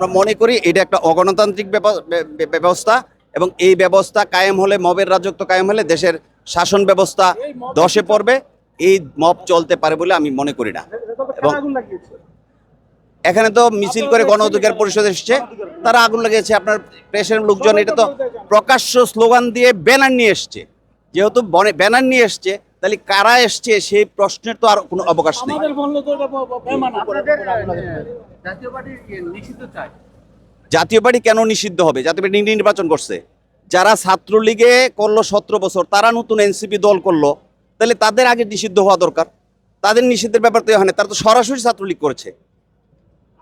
আমরা মনে করি এটা একটা অগণতান্ত্রিক ব্যব- ব্য- ব্য- ব্যবস্থা এবং এই ব্যবস্থা কায়েম হলে মবের রাজত্ব কায়েম হলে দেশের শাসন ব্যবস্থা দশে পড়বে। এই মব চলতে পারে বলে আমি মনে করি না। এবং এখানে তো মিছিল করে গণ অধিকার পরিষদ এসছে। তারা আগুন লাগিয়েছে। আপনার প্রেসের লোকজন এটা তো প্রকাশ্য স্লোগান দিয়ে ব্যানার নিয়ে এসছে। যেহেতু ব্যানার নিয়ে এসছে তাহলে কারা এসছে সেই প্রশ্নের তো আর কোনো অবকাশ নেই। চায়? জাতীয় পার্টি কেন নিষিদ্ধ হবে? জাতীয় পার্টি নির্বাচন করছে। যারা ছাত্রলীগে করল সতেরো বছর তারা নতুন এনসিপি দল করল। তাহলে তাদের আগে নিষিদ্ধ হওয়া দরকার। তাদের নিষিদ্ধের ব্যাপার তো হয় না তারা তো সরাসরি ছাত্রলীগ করেছে।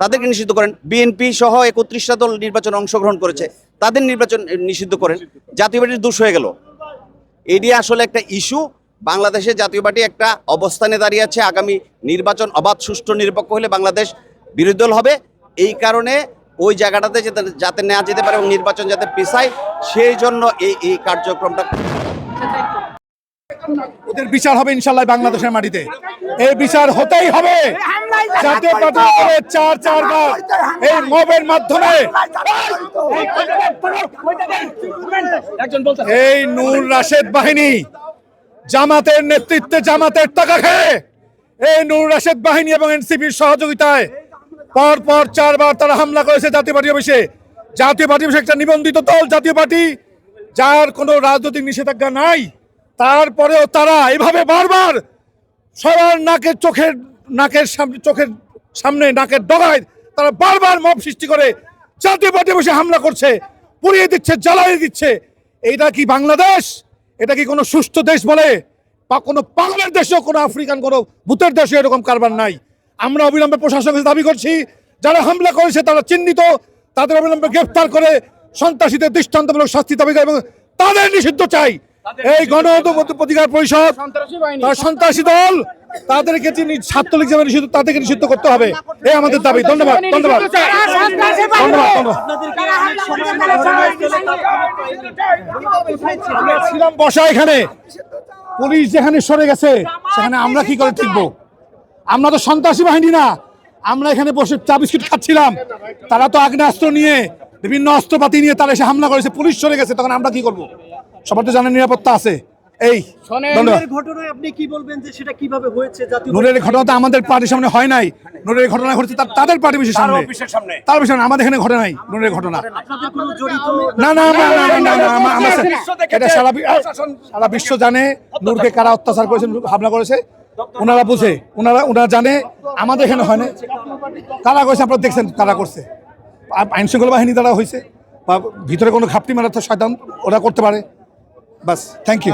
তাদেরকে নিষিদ্ধ করেন। বিএনপি সহ একত্রিশটা দল নির্বাচনে অংশগ্রহণ করেছে। তাদের নির্বাচন নিষিদ্ধ করেন। জাতীয় পার্টির দোষ হয়ে গেল। এটি আসলে একটা ইস্যু বাংলাদেশে জাতীয় পার্টি একটা অবস্থানে দাঁড়িয়ে আছে। আগামী নির্বাচন অবাধ, সুষ্ঠু, নিরপেক্ষ হলে বাংলাদেশ বিরোধী দল হবে। এই কারণে ওই জায়গাটাতে যাতে যাতে নেওয়া যেতে পারে এবং নির্বাচন যাতে পিছায়, সেই জন্য এই এই কার্যক্রমটা ওদের বিচার হবে ইনশাল্লাহ বাংলাদেশের মাটিতে। এই বিচার হতেই হবে। জাতীয় পার্টি চার চারবার এই মবের মাধ্যমে এই নূর রাশেদ বাহিনী জামাতের নেতৃত্বে জামাতের টাকা খেয়ে এই নূর রাশেদ বাহিনী এবং এনসিপির সহযোগিতায় পর পর চারবার তারা হামলা করেছে জাতীয় পার্টি অফিসে। জাতীয় পার্টি অফিসে একটা নিবন্ধিত দল, জাতীয় পার্টি, যার কোনো রাজনৈতিক নিষেধাজ্ঞা নাই। তারপরেও তারা এভাবে বারবার সবার নাকের চোখের, নাকের সামনে চোখের সামনে, নাকের ডগায় তারা বারবার মব সৃষ্টি করে জাতীয় পার্টি বসে হামলা করছে, পুড়িয়ে দিচ্ছে, জ্বালিয়ে দিচ্ছে। এইটা কি বাংলাদেশ? এটা কি কোনো সুস্থ দেশ বলে? বা কোনো পাগলের দেশেও কোনো আফ্রিকান কোনো ভূতের দেশে এরকম কারবার নাই। আমরা অবিলম্বে প্রশাসনের দাবি করছি যারা হামলা করেছে তারা চিহ্নিত তাদের অবিলম্বে গ্রেফতার করে সন্ত্রাসীদের দৃষ্টান্তমূলক শাস্তি দাবি করে এবং তাদের নিষিদ্ধ চাই। এই গণ অধিকার পরিষদ সন্ত্রাসী দল তাদেরকে যিনি ছাত্রলীগ যাবে নিষিদ্ধ তাদেরকে নিষিদ্ধ করতে হবে। এই আমাদের দাবি। ধন্যবাদ ধন্যবাদ ধন্যবাদ ধন্যবাদ। আমরা ছিলাম বসা এখানে। পুলিশ যেখানে সরে গেছে সেখানে আমরা কি করে টিকবো? আমরা তো সন্ত্রাসী বাহিনী না। আমরা এখানে বসে চা বিস্কিট খাচ্ছিলাম। তারা তো আগ্নেয়াস্ত্র নিয়ে বিভিন্ন অস্ত্রপাতি নিয়ে তারা এসে হামলা করেছে। পুলিশ সরে গেছে তখন আমরা কি করব? সবার তো জানার নিরাপত্তা আছে। এই ঘটনায় আপনি কি বলবেন যে সেটা কীভাবে হয়েছে? নুরের ঘটনা তো আমাদের পার্টির সামনে হয় নাই। নুরের ঘটনা ঘটেছে তার- তাদের পার্টি বিশেষ সামনে তার বিষয় আমাদের এখানে ঘটে নাই নুরের ঘটনা না না না না না, না না আমা- আমরা এটা সারা সারা বিশ্ব জানে নূরকে কারা অত্যাচার করেছে নূর হামলা করেছে ওনারা বুঝে ওনারা ওনারা জানে আমাদের এখানে হয় না কারা করেছে আপনারা দেখছেন কারা করছে আইন শৃঙ্খলা বাহিনী দ্বারা হয়েছে বা ভিতরে কোনো ঘাপটি মারা তো শয়তান ওরা করতে পারে বাস থ্যাংক ইউ